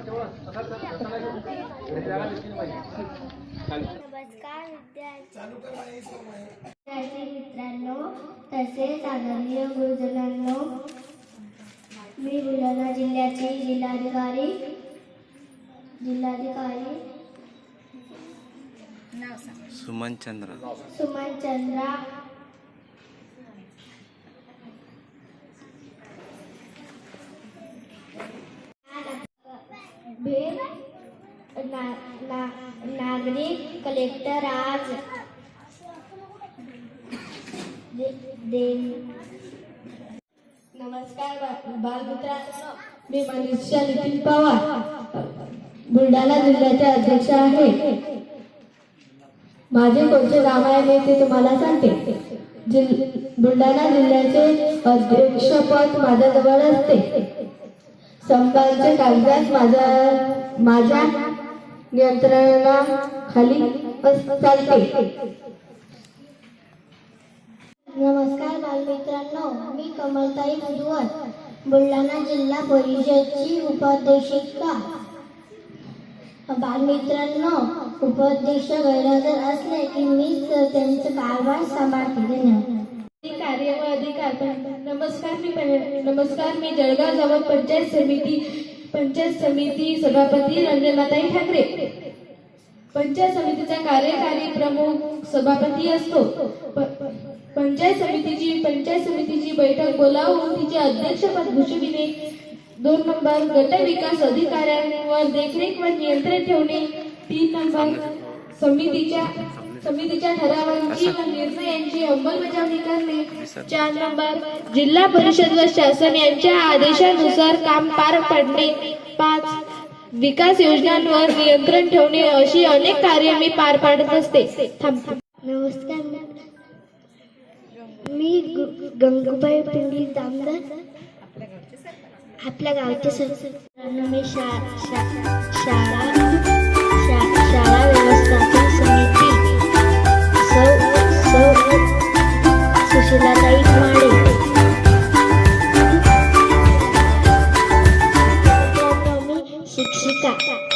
नमस्कार विद्यार्थी मित्रांनो तसेच आदरणीय गुरुजनांनो मी बुलढाणा जिल्ह्याचे जिल्हाधिकारी जिल्हाधिकारी सुमन चंद्र. सुमन चंद्रा. ना, ना, नागरिक कलेक्टर आज दे, दे- नमस्कार बालमित्रांनो मी मनीषा नितीन पवार. बुलढाणा जिल्ह्याचे अध्यक्ष आहे. माझे कोणते काम आहे मी ते तुम्हाला सांगते. जिल बुलढाणा जिल्ह्याचे अध्यक्षपद माझ्याजवळ असते. संपादचे कागदात माझ्या माझ्या नियंत्रणाखाली चालते. नमस्कार बालमित्रांनो मी कमलताई मुदवळ बुलढाणा जिल्हा परिषदची उपाध्यक्षिका. बालमित्रांनो उपाध्यक्ष गैरहजर असले की मीच त्यांचा कारभार सांभाळते. धन्यवाद. कार्य व अधिकार पण- नमस्कार मी नमस्कार मी जळगाव जवळ पंचायत समिती पंचायत समिती सभापती रंजनाताई ठाकरे. पंचायत समितीचा कार्यकारी प्रमुख सभापती असतो. पंचायत समितीची पंचायत समितीची बैठक बोलावून तिचे अध्यक्षपद भूषविणे. दोन नंबर गट विकास अधिकाऱ्यांवर देखरेख व नियंत्रण ठेवणे. तीन नंबर समितीच्या समितीच्या ठरावांची व निर्णयांची अंमलबजावणी करणे चार नंबर जिल्हा परिषद व शासन यांच्या आदेशानुसार काम पार पाडणे पाच विकास योजनांवर नियंत्रण ठेवणे अशी अनेक कार्य मी पार पाडत असते. नमस्कार मी गंगूबाई पिंगली दामदार आपल्या गावचे सरपंच मी शा शा शाळा सुशिलाताई माडे शिक्षिका.